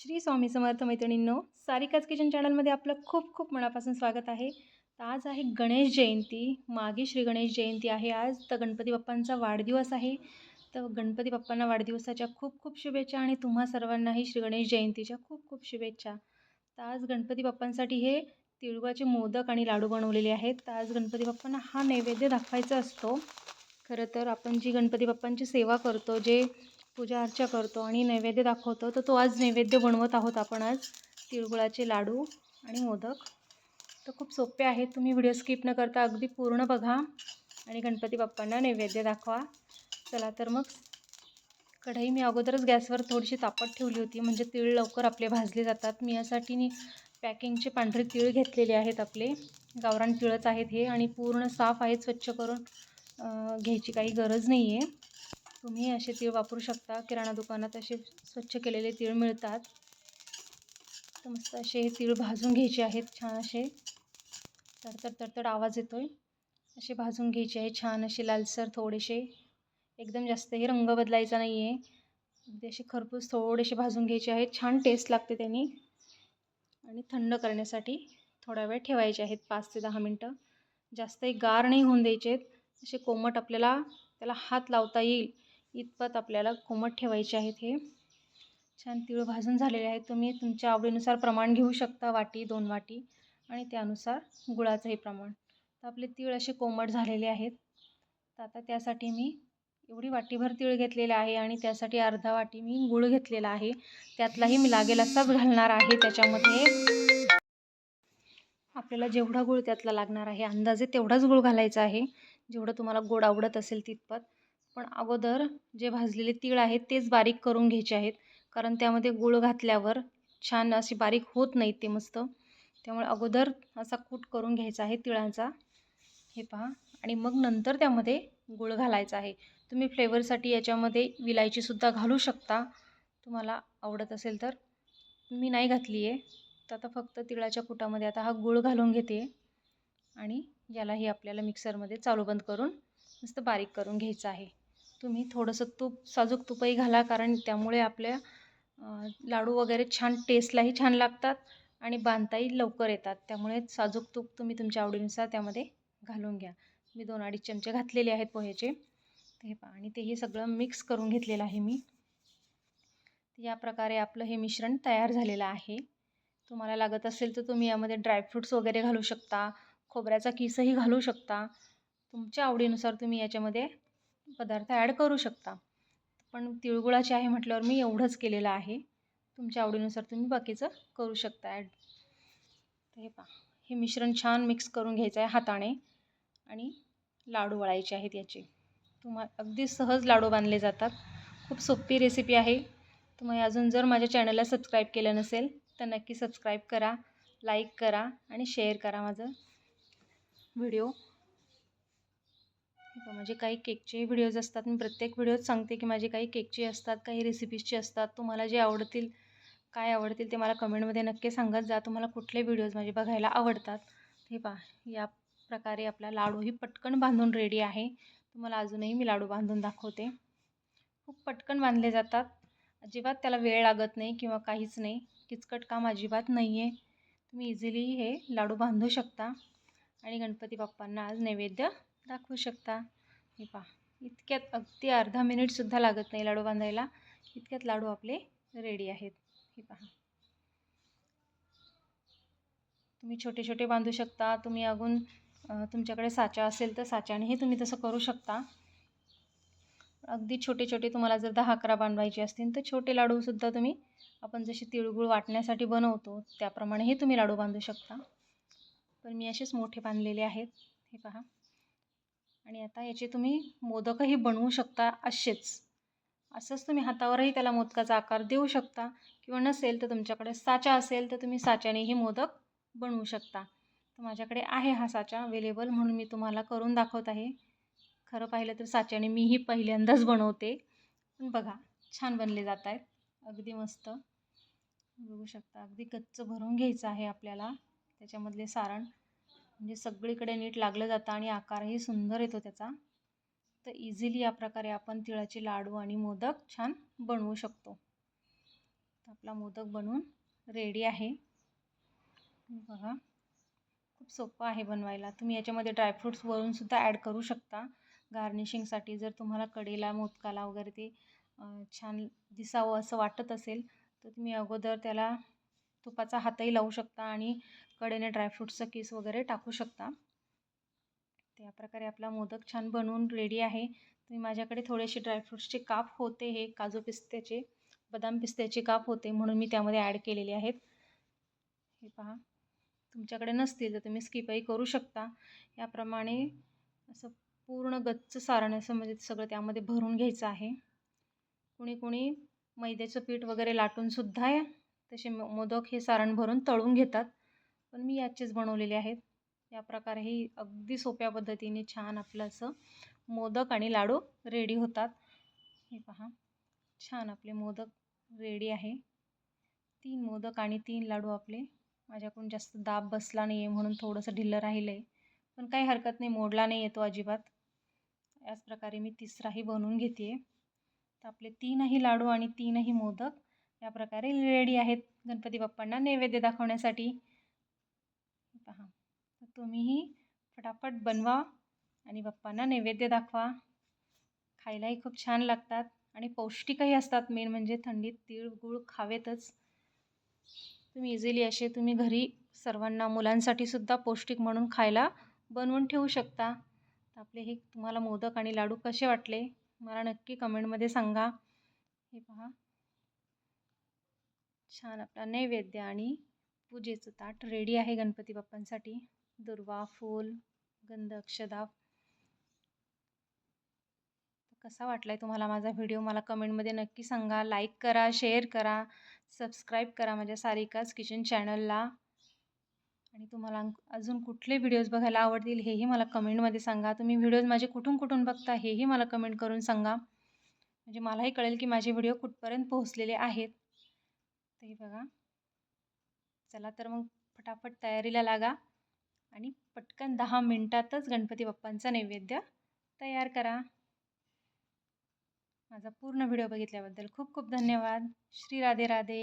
श्री स्वामी समर्थ मैत्रिणींनो सारिकाच किचन चॅनलमध्ये आपलं खूप खूप मनापासून स्वागत आहे. तर आज आहे गणेश जयंती. मागे श्री गणेश जयंती आहे आज. तर गणपती बाप्पांचा वाढदिवस आहे. तर गणपती बाप्पांना वाढदिवसाच्या खूप खूप शुभेच्छा आणि तुम्हा सर्वांनाही श्री गणेश जयंतीच्या खूप खूप शुभेच्छा. तर आज गणपती बाप्पांसाठी हे तिळगुळाचे मोदक आणि लाडू बनवलेले आहेत. तर आज गणपती बाप्पांना हा नैवेद्य दाखवायचा असतो. खरं तर आपण जी गणपती बाप्पांची सेवा करतो जे पूजा अर्चा करतो आणि नैवेद्य दाखवतो. तर तो आज नैवेद्य बनवत आहोत आपण आज. तिळगुळाचे लाडू आणि मोदक. तर खूप सोपे आहेत. तुम्ही व्हिडिओ स्किप न करता अगदी पूर्ण बघा आणि गणपती बाप्पांना नैवेद्य दाखवा. चला तर मग कढई मी अगोदरच गॅसवर थोडीशी तापत ठेवली होती. म्हणजे तीळ लवकर आपले भाजले जातात. मी यासाठी पॅकिंगचे पांढरे तीळ घेतलेले आहेत आपले. गावरान तिळच आहेत हे आणि पूर्ण साफ आहेत स्वच्छ करून घ्यायची काही गरज नाही आहे तुम्ही असे तीळ वापरू शकता. किराणा दुकानात असे स्वच्छ केलेले तीळ मिळतात. तर मस्त असे हे तीळ भाजून घ्यायचे आहेत. छान असे तडतड तडतड आवाज येतो आहे असे भाजून घ्यायचे आहे. छान असे लालसर थोडेसे. एकदम जास्तही रंग बदलायचा नाही आहे असे खरपूस थोडेसे भाजून घ्यायचे आहेत. छान टेस्ट लागते त्यांनी. आणि थंड करण्यासाठी थोडा वेळ ठेवायचे आहेत. पाच ते दहा मिनटं. जास्तही गार नाही होऊन द्यायचे आहेत असे कोमट आपल्याला त्याला हात लावता येईल. इतपत आपल्याला कोमट ठेवायचे आहेत हे. छान तिळ भाजून झालेले आहेत. तुम्ही तुमच्या आवडीनुसार प्रमाण घेऊ शकता वाटी दोन वाटी आणि त्यानुसार गुळाचंही प्रमाण. तर आपले तीळ असे कोमट झालेले आहेत. तर आता त्यासाठी मी एवढी वाटीभर तीळ घेतलेले आहे आणि त्यासाठी अर्धा वाटी मी गुळ घेतलेला आहे. त्यातलाही मी लागेल असाच घालणार आहे. त्याच्यामध्ये आपल्याला जेवढा गुळ त्यातला लागणार आहे अंदाजे तेवढाच गुळ घालायचा आहे. जेवढं तुम्हाला गोड आवडत असेल तितपत. पण अगोदर जे भाजलेले तीळ आहेत तेच बारीक करून घ्यायचे आहेत. कारण त्यामध्ये गुळ घातल्यावर छान अशी बारीक होत नाहीत ते मस्त. त्यामुळे अगोदर असा कूट करून घ्यायचा आहे तिळांचा. हे पहा. आणि मग नंतर त्यामध्ये गुळ घालायचा आहे. तुम्ही फ्लेवरसाठी याच्यामध्ये विलायचीसुद्धा घालू शकता. तुम्हाला आवडत असेल तर. मी नाही घातली आहे तर आता फक्त तिळाच्या कुटामध्ये आता हा गुळ घालून घेते. आणि यालाही आपल्याला मिक्सरमध्ये चालू बंद करून मस्त बारीक करून घ्यायचं आहे. तुम्ही थोडंसं तूप साजूक तुपही घाला कारण त्यामुळे आपल्या लाडू वगैरे छान टेस्टलाही छान लागतात आणि बांधताही लवकर येतात. त्यामुळे साजूक तूप तुम्ही तुमच्या आवडीनुसार त्यामध्ये घालून घ्या. मी दोन अडीच चमचे घातलेले आहेत पोह्याचे. ते पहा आणि तेही सगळं मिक्स करून घेतलेलं आहे मी. या प्रकारे आपलं हे मिश्रण तयार झालेलं आहे. तुम्हाला लागत असेल तर तुम्ही यामध्ये ड्रायफ्रूट्स वगैरे घालू शकता खोबऱ्याचा किसही घालू शकता. तुमच्या आवडीनुसार तुम्ही याच्यामध्ये पदार्थ ॲड करू शकता. पण तिळगुळाचे आहे म्हटल्यावर मी एवढंच केलेलं आहे. तुमच्या आवडीनुसार तुम्ही बाकीचं करू शकता ॲड. हे पहा हे मिश्रण छान मिक्स करून घ्यायचं आहे हाताने आणि लाडू वळायचे आहेत याचे. तुम्हा अगदी सहज लाडू बांधले जातात. खूप सोपी रेसिपी आहे. तुम्ही अजून जर माझ्या चॅनलला सबस्क्राईब केलं नसेल तर नक्की सबस्क्राईब करा लाईक करा आणि शेअर करा माझं व्हिडिओ माझे काही केकचे व्हिडिओज असतात मी प्रत्येक व्हिडिओत सांगते की माझे काही केकचे असतात काही रेसिपीजचे असतात. तुम्हाला जे आवडतील काय आवडतील ते मला कमेंटमध्ये नक्की सांगत जा तुम्हाला कुठले व्हिडिओज माझे बघायला आवडतात हे पहा. या प्रकारे आपला लाडूही पटकन बांधून रेडी आहे. तुम्हाला अजूनही मी लाडू बांधून दाखवते. खूप पटकन बांधले जातात. अजिबात त्याला वेळ लागत नाही किंवा काहीच नाही. किचकट काम अजिबात नाही आहे तुम्ही इझिली हे लाडू बांधू शकता. आणि गणपती बाप्पांना आज नैवेद्य दाखवू शकता. हे पहा इतक्यात अगदी अर्धा मिनिटसुद्धा लागत नाही लाडू बांधायला. इतक्यात लाडू आपले रेडी आहेत. हे पहा. तुम्ही छोटे छोटे बांधू शकता. तुम्ही अगून तुमच्याकडे साचा असेल तर साच्यानेही तुम्ही तसं करू शकता. अगदी छोटे छोटे तुम्हाला जर दहा अकरा बांधवायचे असतील तर छोटे लाडूसुद्धा तुम्ही आपण जसे तिळगुळ वाटण्यासाठी बनवतो त्याप्रमाणेही तुम्ही लाडू बांधू शकता. पण मी असेच मोठे बांधलेले आहेत. हे पहा. आणि आता याचे तुम्ही मोदकही बनवू शकता असेच. असंच तुम्ही हातावरही त्याला मोदकाचा आकार देऊ शकता. किंवा नसेल तर तुमच्याकडे साचा असेल तर तुम्ही साच्यानेही मोदक बनवू शकता. तर माझ्याकडे आहे हा साचा अवेलेबल म्हणून मी तुम्हाला करून दाखवत आहे. खरं पाहिलं तर साच्याने मीही पहिल्यांदाच बनवते. पण बघा छान बनले जात आहेत. अगदी मस्त. बघू शकता अगदी गच्च भरून घ्यायचं आहे आपल्याला. त्याच्यामधले सारण. म्हणजे सगळीकडे नीट लागलं जातं आणि आकारही सुंदर येतो त्याचा. तर इझिली या प्रकारे आपण तिळाचे लाडू आणि मोदक छान बनवू शकतो. आपला मोदक बनवून रेडी आहे. बघा खूप सोपं आहे बनवायला. तुम्ही याच्यामध्ये ड्रायफ्रूट्स वरूनसुद्धा ॲड करू शकता. गार्निशिंगसाठी जर तुम्हाला कडेला मोदकाला वगैरे ते छान दिसावं असं वाटत असेल तर तुम्ही अगोदर त्याला तुपाचा हातही लावू शकता आणि कडेने ड्रायफ्रूटचं किस वगैरे टाकू शकता. त्या प्रकारे आपला मोदक छान बनवून रेडी आहे. तुम्ही माझ्याकडे थोडेसे ड्रायफ्रूट्सचे काप होते हे काजू पिस्त्याचे बदाम पिस्त्याचे काप होते म्हणून मी त्यामध्ये ॲड केलेले आहेत. हे पहा. तुमच्याकडे नसतील तर तुम्ही स्किपही करू शकता. याप्रमाणे असं पूर्ण गच्च सारण असं म्हणजे सगळं त्यामध्ये भरून घ्यायचं आहे. कुणी कुणी मैद्याचं पीठ वगैरे लाटूनसुद्धा तसे मोदक हे सारण भरून तळून घेतात. पण मी याचेच बनवलेले आहेत. या प्रकारेही अगदी सोप्या पद्धतीने छान आपलं असं मोदक आणि लाडू रेडी होतात. हे पहा. छान आपले मोदक रेडी आहे. तीन मोदक आणि तीन लाडू आपले. माझ्याकडून जास्त दाब बसला नाही आहे म्हणून थोडंसं ढिल्लं राहिलं आहे पण काही हरकत नाही मोडला नाही येतो अजिबात. याच प्रकारे मी तिसराही बनवून घेते आहे तर आपले तीनही लाडू आणि तीनही मोदक या प्रकारे रेडी आहेत गणपती बाप्पांना नैवेद्य दाखवण्यासाठी. पहा तुम्हीही फटाफट बनवा आणि बाप्पांना नैवेद्य दाखवा. खायलाही खूप छान लागतात आणि पौष्टिकही असतात. मेन म्हणजे थंडीत तीळ गूळ खावेतच. तुम्ही इझिली असे तुम्ही घरी सर्वांना मुलांसाठी सुद्धा पौष्टिक म्हणून खायला बनवून ठेवू शकता. आपले हे तुम्हाला मोदक आणि लाडू कसे वाटले मला नक्की कमेंटमध्ये सांगा. हे पहा. छान आपला नैवेद्य आणि पूजेचं ताट रेडी आहे गणपती बाप्पांसाठी. दुर्वा फूल गंध अक्षदा. कसा वाटला आहे तुम्हाला माझा व्हिडिओ मला कमेंटमध्ये नक्की सांगा. लाईक करा शेअर करा सबस्क्राईब करा माझ्या सारिकाज किचन चॅनलला आणि तुम्हाला अजून कुठले व्हिडिओज बघायला आवडतील हेही मला कमेंटमध्ये सांगा. तुम्ही व्हिडिओज माझे कुठून कुठून बघता हेही मला कमेंट करून सांगा. म्हणजे मलाही कळेल की माझे व्हिडिओ कुठपर्यंत पोहोचलेले आहेत. ते बघा. चला तर मग फटाफट तयारीला लागा आणि पटकन दहा मिनटातच गणपती बाप्पांचा नैवेद्य तयार करा. माझा पूर्ण व्हिडिओ बघितल्याबद्दल खूप खूप धन्यवाद. श्री राधे राधे.